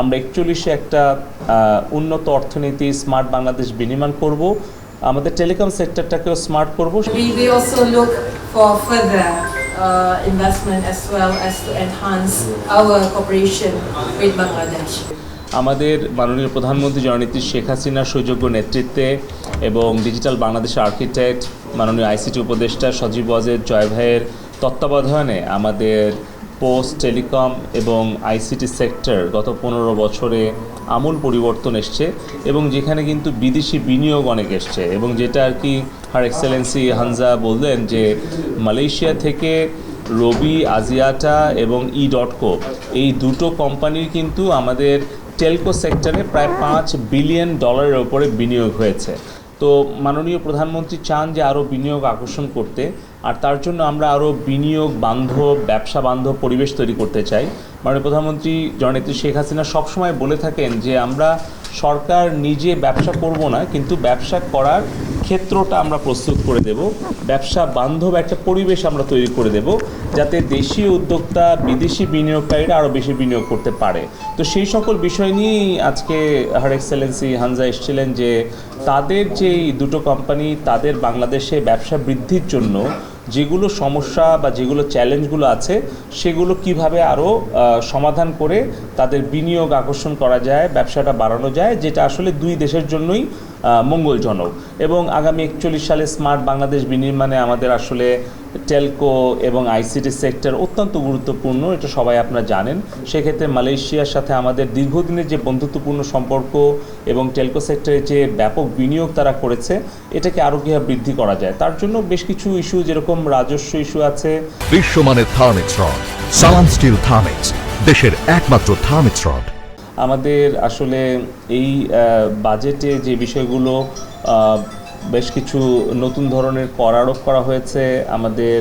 আমরা একচল্লিশে একটা উন্নত অর্থনীতি স্মার্ট বাংলাদেশ বিনির্মাণ করব আমাদের টেলিকম সেক্টরটাকেও স্মার্ট করব uh. আমাদের মাননীয় প্রধানমন্ত্রী জননীতি শেখ হাসিনার সুযোগ্য নেতৃত্বে এবং ডিজিটাল বাংলাদেশের আর্কিটেক্ট মাননীয় আইসিটি উপদেষ্টা সজীব ওয়াজেদ জয় ভাইয়ের তত্ত্বাবধানে আমাদের পোস্ট, টেলিকম এবং আইসিটি সেক্টর গত পনেরো বছরে আমূল পরিবর্তন এসছে এবং যেখানে কিন্তু বিদেশি বিনিয়োগ অনেক এসছে এবং যেটা আর কি হার এক্সেলেন্সি হানজা বললেন যে মালয়েশিয়া থেকে রবি আজিয়াটা এবং ই ডট কো এই দুটো কোম্পানির কিন্তু আমাদের টেলকো সেক্টরে প্রায় পাঁচ বিলিয়ন ডলারের ওপরে বিনিয়োগ হয়েছে। তো মাননীয় প্রধানমন্ত্রী চান যে আরও বিনিয়োগ আকর্ষণ করতে, আর তার জন্য আমরা আরও বিনিয়োগ বান্ধব, ব্যবসা বান্ধব পরিবেশ তৈরি করতে চাই। মাননীয় প্রধানমন্ত্রী জননেত্রী শেখ হাসিনা সবসময় বলে থাকেন যে আমরা সরকার নিজে ব্যবসা করব না, কিন্তু ব্যবসা করার ক্ষেত্রটা আমরা প্রস্তুত করে দেব। ব্যবসা বান্ধব একটা পরিবেশ আমরা তৈরি করে দেব, যাতে দেশীয় উদ্যোক্তা, বিদেশি বিনিয়োগকারীরা আরও বেশি বিনিয়োগ করতে পারে। তো সেই সকল বিষয় নিয়েই আজকে হার এক্সেলেন্সি হানজা এসেছিলেন যে, তাদের যে দুটো কোম্পানি তাদের বাংলাদেশে ব্যবসা বৃদ্ধির জন্য যেগুলো সমস্যা বা যেগুলো চ্যালেঞ্জগুলো আছে, সেগুলো কীভাবে আরও সমাধান করে তাদের বিনিয়োগ আকর্ষণ করা যায়, ব্যবসাটা বাড়ানো যায়, যেটা আসলে দুই দেশের জন্যই মঙ্গলজনক। এবং আগামী একচল্লিশ সালে স্মার্ট বাংলাদেশ বিনির্মাণে আমাদের আসলে টেলকো এবং আইসিটি সেক্টর অত্যন্ত গুরুত্বপূর্ণ, এটা সবাই আপনারা জানেন। সেক্ষেত্রে মালয়েশিয়ার সাথে আমাদের দীর্ঘদিনের যে বন্ধুত্বপূর্ণ সম্পর্ক এবং টেলকো সেক্টরে যে ব্যাপক বিনিয়োগ তারা করেছে, এটাকে আরও কীভাবে বৃদ্ধি করা যায়। তার জন্য বেশ কিছু ইস্যু, যেরকম রাজস্ব ইস্যু আছে। বিশ্বমানের Thermex rod, Salam steel Thermex, দেশের একমাত্র থার্মিক্স রড। আমাদের আসলে এই বাজেটে যে বিষয়গুলো বেশ কিছু নতুন ধরনের কর আরোপ করা হয়েছে, আমাদের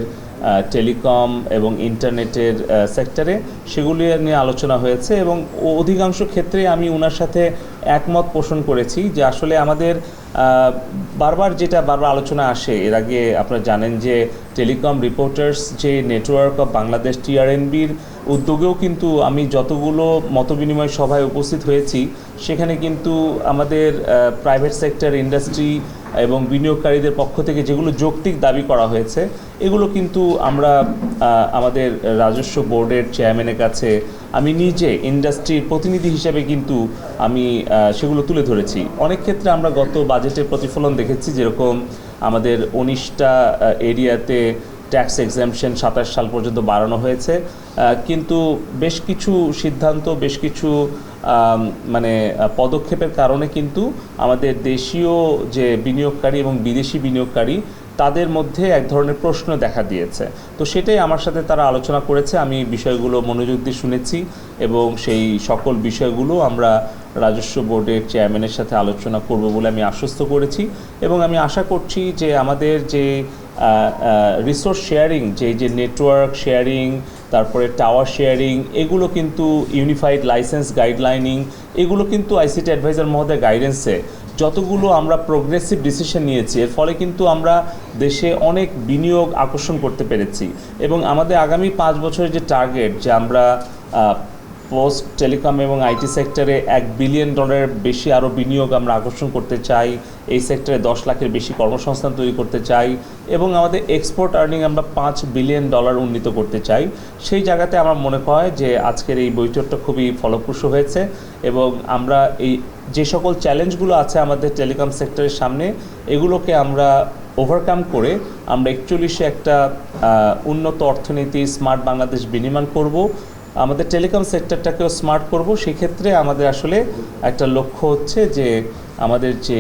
টেলিকম এবং ইন্টারনেটের সেক্টরে সেগুলি নিয়ে আলোচনা হয়েছে এবং অধিকাংশ ক্ষেত্রে আমি ওনার সাথে একমত পোষণ করেছি যে আসলে আমাদের বারবার যেটা বারবার আলোচনা আসে, এর আগে আপনারা জানেন যে টেলিকম রিপোর্টার্স যে নেটওয়ার্ক অফ বাংলাদেশ টিআরএনবির উদ্যোগেও কিন্তু আমি যতগুলো মতবিনিময় সভায় উপস্থিত হয়েছি, সেখানে কিন্তু আমাদের প্রাইভেট সেক্টর ইন্ডাস্ট্রি এবং বিনিয়োগকারীদের পক্ষ থেকে যেগুলো যৌক্তিক দাবি করা হয়েছে, এগুলো কিন্তু আমরা আমাদের রাজস্ব বোর্ডের চেয়ারম্যানের কাছে আমি নিজে ইন্ডাস্ট্রির প্রতিনিধি হিসেবে কিন্তু আমি সেগুলো তুলে ধরেছি। অনেক ক্ষেত্রে আমরা গত বাজেটের প্রতিফলন দেখেছি যেরকম আমাদের উনিশটা এরিয়াতে ট্যাক্স এক্সামশন সাতাশ সাল পর্যন্ত বাড়ানো হয়েছে। কিন্তু বেশ কিছু সিদ্ধান্ত, বেশ কিছু মানে পদক্ষেপের কারণে কিন্তু আমাদের দেশীয় যে বিনিয়োগকারী এবং বিদেশি বিনিয়োগকারী, তাদের মধ্যে এক ধরনের প্রশ্ন দেখা দিয়েছে। তো সেটাই আমার সাথে তারা আলোচনা করেছে। আমি বিষয়গুলো মনোযোগ দিয়ে শুনেছি এবং সেই সকল বিষয়গুলো আমরা রাজস্ব বোর্ডের চেয়ারম্যানের সাথে আলোচনা করব বলে আমি আশ্বস্ত করেছি। এবং আমি আশা করছি যে আমাদের যে রিসোর্স শেয়ারিং যে যে নেটওয়ার্ক শেয়ারিং তারপরে টাওয়ার শেয়ারিং এগুলো কিন্তু ইউনিফাইড লাইসেন্স গাইডলাইনিং এগুলো কিন্তু আইসিটি অ্যাডভাইজার মহোদয় গাইডেন্সে যতগুলো আমরা প্রোগ্রেসিভ ডিসিশন নিয়েছি, এর ফলে কিন্তু আমরা দেশে অনেক বিনিয়োগ আকর্ষণ করতে পেরেছি। এবং আমাদের আগামী পাঁচ বছরের যে টার্গেট যে আমরা পোস্ট টেলিকম এবং আইটি সেক্টরে এক বিলিয়ন ডলারের বেশি আরও বিনিয়োগ আমরা আকর্ষণ করতে চাই। এই সেক্টরে দশ লাখের বেশি কর্মসংস্থান তৈরি করতে চাই এবং আমাদের এক্সপোর্ট আর্নিং আমরা পাঁচ বিলিয়ন ডলার উন্নীত করতে চাই। সেই জায়গাতে আমার মনে হয় যে আজকের এই বৈঠকটা খুবই ফলপ্রসূ হয়েছে এবং আমরা এই যে সকল চ্যালেঞ্জগুলো আছে আমাদের টেলিকম সেক্টরের সামনে, এগুলোকে আমরা ওভারকাম করে আমরা একচল্লিশে একটা উন্নত অর্থনীতি স্মার্ট বাংলাদেশ বিনির্মাণ করব। আমাদের টেলিকম সেক্টরটাকেও স্মার্ট করব। সেক্ষেত্রে আমাদের আসলে একটা লক্ষ্য হচ্ছে যে আমাদের যে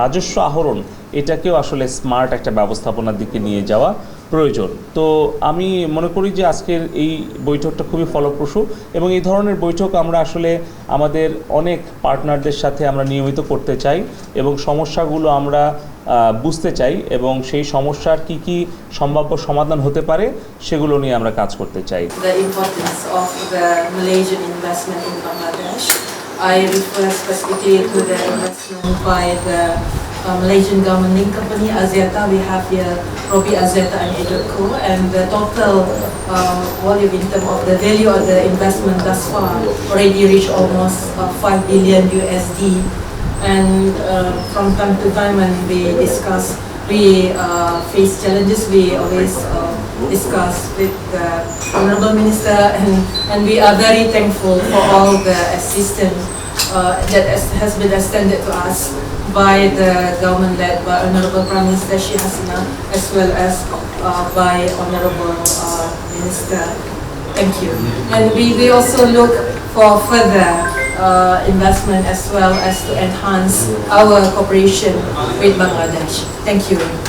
রাজস্ব আহরণ, এটাকেও আসলে স্মার্ট একটা ব্যবস্থাপনার দিকে নিয়ে যাওয়া প্রয়োজন। তো আমি মনে করি যে আজকের এই বৈঠকটা খুবই ফলপ্রসূ এবং এই ধরনের বৈঠক আমরা আসলে আমাদের অনেক পার্টনারদের সাথে আমরা নিয়মিত করতে চাই এবং সমস্যাগুলো আমরা বুঝতে চাই এবং সেই সমস্যার কি কি সম্ভাব্য সমাধান হতে পারে সেগুলো নিয়ে আমরা কাজ করতে চাই. I refer specifically to the investment by the uh, Malaysian government link company, Aziata. We have here Robi Aziata and Edotco. And the total uh, volume in terms of the value of the investment thus far already reached almost uh, 5 billion USD. And uh, from time to time when we discuss, we uh, face challenges, we always uh, discuss with the Honorable Minister and, and we are very thankful for all the assistance uh, that has- been extended to us by the government led by Honorable Prime Minister Sheikh Hasina as well as uh, by Honorable uh, Minister. Thank you. And we, we also look for further uh, investment as well as to enhance our cooperation with Bangladesh. Thank you.